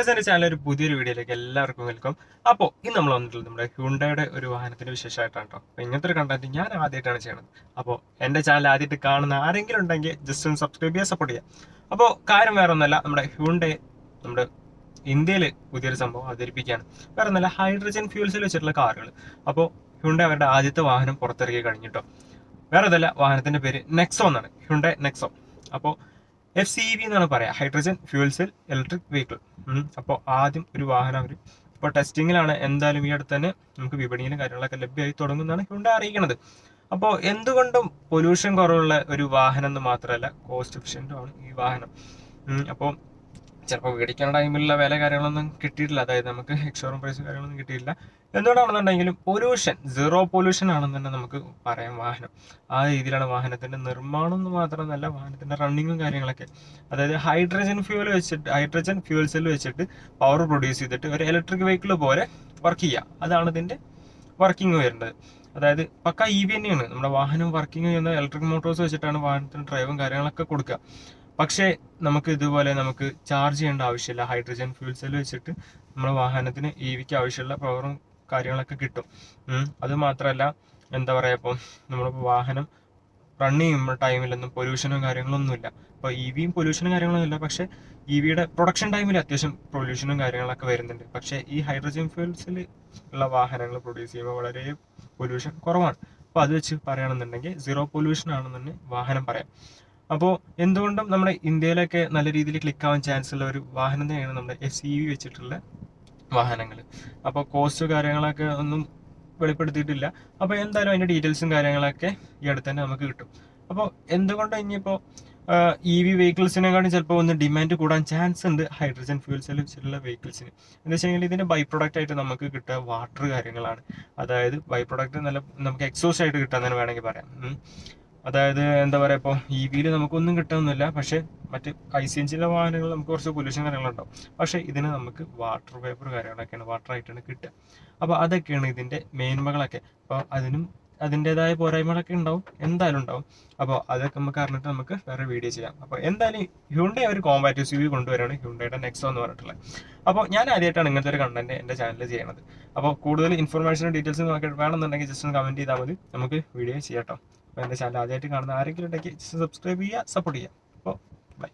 എന്റെ ചാനൽ ഒരു പുതിയൊരു വീഡിയോയിലേക്ക് എല്ലാവർക്കും വെൽക്കം അപ്പോൾ ഇന്ന് നമ്മൾ വന്നിട്ടുള്ളത് നമ്മുടെ ഹ്യുണ്ടയുടെ ഒരു വാഹനത്തിന്റെ വിശേഷമായിട്ടാണ് കേട്ടോ അപ്പോൾ ഇങ്ങനത്തെ ഒരു കണ്ടന്റ് ഞാൻ ആദ്യമായിട്ടാണ് ചെയ്യുന്നത്. അപ്പോൾ എന്റെ ചാനൽ ആദ്യമായിട്ട് കാണുന്ന ആരെങ്കിലും ഉണ്ടെങ്കിൽ ജസ്റ്റ് ഒന്ന് സബ്സ്ക്രൈബ് ചെയ്യാൻ സപ്പോർട്ട് ചെയ്യാം. അപ്പോൾ കാര്യം വേറെ ഒന്നല്ല നമ്മുടെ ഹ്യുണ്ടേ നമ്മുടെ ഇന്ത്യയിൽ പുതിയൊരു സംഭവം അവതരിപ്പിക്കുകയാണ്. വേറെ ഒന്നല്ല ഹൈഡ്രജൻ ഫ്യൂൽസിൽ വെച്ചിട്ടുള്ള കാറുകൾ. അപ്പോൾ ഹ്യുണ്ടേ അവരുടെ ആദ്യത്തെ വാഹനം പുറത്തിറക്കി കഴിഞ്ഞിട്ടോ വേറെ അതല്ല വാഹനത്തിന്റെ പേര് നെക്സോ എന്നാണ്. ഹ്യുണ്ടേ നെക്സോ അപ്പോൾ എഫ് സി വി എന്നാണ് പറയുക hydrogen fuel cell electric vehicle അപ്പോൾ ആദ്യം ഒരു വാഹനം അവർ ഇപ്പോൾ ടെസ്റ്റിങ്ങിലാണ് എന്തായാലും ഈ അടുത്ത് തന്നെ നമുക്ക് വിപണിയിലും കാര്യങ്ങളൊക്കെ ലഭ്യമായി തുടങ്ങുന്നതാണ് ഹ്യുണ്ടേ അറിയിക്കുന്നത് അപ്പോൾ എന്തുകൊണ്ടും പൊല്യൂഷൻ കുറവുള്ള ഒരു വാഹനം എന്ന് മാത്രമല്ല കോസ്റ്റ് എഫിഷ്യന്റും ആണ് ഈ വാഹനം. അപ്പോൾ ചിലപ്പോൾ മേടിക്കുന്ന ടൈമിലുള്ള വില കാര്യങ്ങളൊന്നും കിട്ടിയിട്ടില്ല. അതായത് നമുക്ക് എക്സോറും പ്രൈസും കാര്യങ്ങളൊന്നും കിട്ടിയിട്ടില്ല. എന്തുകൊണ്ടാണെന്നുണ്ടെങ്കിലും പൊല്യൂഷൻ സീറോ പൊല്യൂഷൻ ആണെന്ന് തന്നെ നമുക്ക് പറയാം വാഹനം. ആ രീതിയിലാണ് വാഹനത്തിന്റെ നിർമ്മാണം എന്ന് മാത്രമല്ല വാഹനത്തിന്റെ റണ്ണിങ്ങും കാര്യങ്ങളൊക്കെ. അതായത് ഹൈഡ്രജൻ ഫ്യൂൽ വെച്ചിട്ട് ഹൈഡ്രജൻ ഫ്യൂൽ സെൽ വെച്ചിട്ട് പവർ പ്രൊഡ്യൂസ് ചെയ്തിട്ട് ഒരു ഇലക്ട്രിക് വെഹിക്കിൾ പോലെ വർക്ക് ചെയ്യുക അതാണ് ഇതിന്റെ വർക്കിംഗ് വരേണ്ടത് അതായത് പക്ക ഇ വി തന്നെയാണ്. നമ്മുടെ വാഹനം വർക്കിംഗ് ചെയ്യുന്ന ഇലക്ട്രിക് മോട്ടോഴ്സ് വെച്ചിട്ടാണ് വാഹനത്തിന് ഡ്രൈവും കാര്യങ്ങളൊക്കെ കൊടുക്കുക. പക്ഷേ നമുക്ക് ഇതുപോലെ നമുക്ക് ചാർജ് ചെയ്യേണ്ട ആവശ്യമില്ല. ഹൈഡ്രജൻ ഫ്യൂൽ സെൽ വെച്ചിട്ട് നമ്മുടെ വാഹനത്തിന് ഇ വിക്ക് ആവശ്യമുള്ള പവറും കാര്യങ്ങളൊക്കെ കിട്ടും. അത് മാത്രമല്ല എന്താ പറയുക ഇപ്പം നമ്മുടെ വാഹനം റൺ ചെയ്യുമ്പോൾ ടൈമിലൊന്നും പൊല്യൂഷനും കാര്യങ്ങളൊന്നുമില്ല. അപ്പോൾ ഇ വിയും പൊല്യൂഷനും കാര്യങ്ങളൊന്നും ഇല്ല പക്ഷേ ഇ വിയുടെ പ്രൊഡക്ഷൻ ടൈമിൽ അത്യാവശ്യം പൊല്യൂഷനും കാര്യങ്ങളൊക്കെ വരുന്നുണ്ട്. പക്ഷേ ഈ ഹൈഡ്രജൻ ഫ്യൂൽസിൽ ഉള്ള വാഹനങ്ങൾ പ്രൊഡ്യൂസ് ചെയ്യുമ്പോൾ വളരെ പൊല്യൂഷൻ കുറവാണ്. അപ്പോൾ അത് വെച്ച് പറയുകയാണെന്നുണ്ടെങ്കിൽ സീറോ പൊല്യൂഷൻ ആണെന്ന് തന്നെ വാഹനം പറയാം. അപ്പോൾ എന്തുകൊണ്ടും നമ്മുടെ ഇന്ത്യയിലൊക്കെ നല്ല രീതിയിൽ ക്ലിക്ക് ആവാൻ ചാൻസ് ഉള്ള ഒരു വാഹനം തന്നെയാണ് നമ്മുടെ എസ് ഇ വി വെച്ചിട്ടുള്ള വാഹനങ്ങൾ അപ്പോൾ കോസ്റ്റ് കാര്യങ്ങളൊക്കെ ഒന്നും വെളിപ്പെടുത്തിയിട്ടില്ല. അപ്പോൾ എന്തായാലും അതിന്റെ ഡീറ്റെയിൽസും കാര്യങ്ങളൊക്കെ ഈ അടുത്ത് തന്നെ നമുക്ക് കിട്ടും. അപ്പോൾ എന്തുകൊണ്ട് ഇനിയിപ്പോൾ ഇ വി വെഹിക്കിൾസിനെക്കാളും ചിലപ്പോൾ ഒന്ന് ഡിമാൻഡ് കൂടാൻ ചാൻസ് ഉണ്ട് ഹൈഡ്രജൻ ഫ്യൂൽ സെൽ വെച്ചിട്ടുള്ള വെഹിക്കിൾസിന് എന്താ കഴിഞ്ഞാൽ ഇതിന്റെ ബൈ പ്രൊഡക്റ്റ് ആയിട്ട് നമുക്ക് കിട്ടുക വാട്ടർ കാര്യങ്ങളാണ്. അതായത് ബൈ പ്രൊഡക്റ്റ് നല്ല നമുക്ക് എക്സോസ്റ്റ് ആയിട്ട് കിട്ടാൻ വേണമെങ്കിൽ പറയാം. അതായത് എന്താ പറയുക ഇപ്പോൾ ഇ വിയിൽ നമുക്കൊന്നും കിട്ടുന്നില്ല പക്ഷേ മറ്റ് ഐ സി എഞ്ചിന്റെ വാഹനങ്ങൾ നമുക്ക് കുറച്ച് പൊല്യൂഷൻ കാര്യങ്ങളുണ്ടാവും. പക്ഷേ ഇതിന് നമുക്ക് വാട്ടർ പേപ്പർ കാര്യങ്ങളൊക്കെയാണ് വാട്ടർ ആയിട്ടാണ് കിട്ടുക. അപ്പോൾ അതൊക്കെയാണ് ഇതിന്റെ മേന്മകളൊക്കെ അപ്പോൾ അതിനും അതിന്റെതായ പോരായ്മകളൊക്കെ ഉണ്ടാവും എന്തായാലും ഉണ്ടാവും. അപ്പോൾ അതൊക്കെ നമുക്ക് അറിഞ്ഞിട്ട് നമുക്ക് വേറെ വീഡിയോ ചെയ്യാം. അപ്പോൾ എന്തായാലും ഹ്യൂണ്ടേ ഒരു കോമ്പാറ്റീവ് സി വി കൊണ്ടുവരാണ് ഹ്യൂണ്ടയുടെ നെക്സോ എന്ന് പറഞ്ഞിട്ടുള്ളത് അപ്പോൾ ഞാൻ ആദ്യമായിട്ടാണ് ഇങ്ങനത്തെ ഒരു കണ്ടന്റ് എന്റെ ചാനലിൽ ചെയ്യണത്. അപ്പോൾ കൂടുതൽ ഇൻഫർമേഷനും ഡീറ്റെയിൽസും നമുക്ക് വേണമെന്നുണ്ടെങ്കിൽ ജസ്റ്റ് ഒന്ന് കമന്റ് ചെയ്താൽ മതി. നമുക്ക് വീഡിയോ ചെയ്യാം അപ്പോൾ എന്റെ ചാനൽ ആദ്യമായിട്ട് കാണുന്ന ആരെങ്കിലും ഉണ്ടെങ്കിൽ സബ്സ്ക്രൈബ് ചെയ്യുക സപ്പോർട്ട് ചെയ്യുക. അപ്പോൾ ബൈ